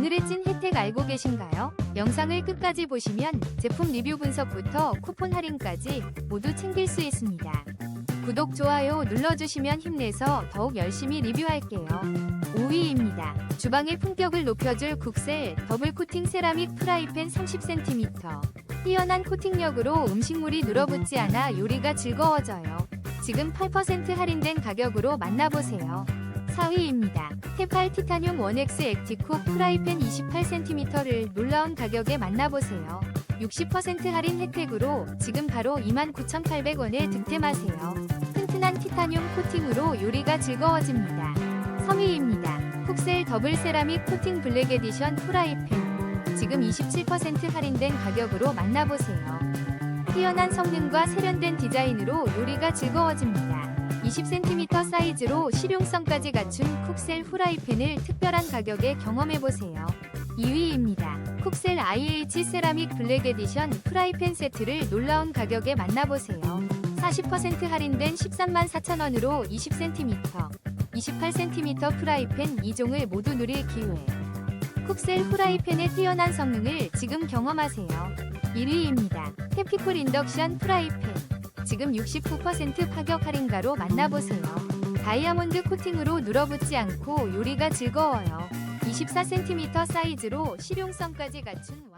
오늘의 찐 혜택 알고 계신가요? 영상을 끝까지 보시면 제품 리뷰 분석부터 쿠폰 할인까지 모두 챙길 수 있습니다. 구독, 좋아요 눌러주시면 힘내서 더욱 열심히 리뷰할게요. 5위입니다. 주방의 품격을 높여줄 국셀 더블 코팅 세라믹 프라이팬 30cm. 뛰어난 코팅력으로 음식물이 눌어붙지 않아 요리가 즐거워져요. 지금 8% 할인된 가격으로 만나보세요. 4위입니다. 테팔 티타늄 원엑스 액티쿡 프라이팬 28cm를 놀라운 가격에 만나보세요. 60% 할인 혜택으로 지금 바로 29,800원에 득템하세요. 튼튼한 티타늄 코팅으로 요리가 즐거워집니다. 3위입니다. 쿡셀 더블 세라믹 코팅 블랙 에디션 프라이팬. 지금 27% 할인된 가격으로 만나보세요. 뛰어난 성능과 세련된 디자인으로 요리가 즐거워집니다. 20cm 사이즈로 실용성까지 갖춘 쿡셀 후라이팬을 특별한 가격에 경험해보세요. 2위입니다. 쿡셀 IH 세라믹 블랙 에디션 프라이팬 세트를 놀라운 가격에 만나보세요. 40% 할인된 13만 4천원으로 20cm, 28cm 프라이팬 2종을 모두 누릴 기회. 쿡셀 후라이팬의 뛰어난 성능을 지금 경험하세요. 1위입니다. 해피쿨 인덕션 프라이팬. 지금 69% 파격 할인가로 만나보세요. 다이아몬드 코팅으로 눌어붙지 않고 요리가 즐거워요. 24cm 사이즈로 실용성까지 갖춘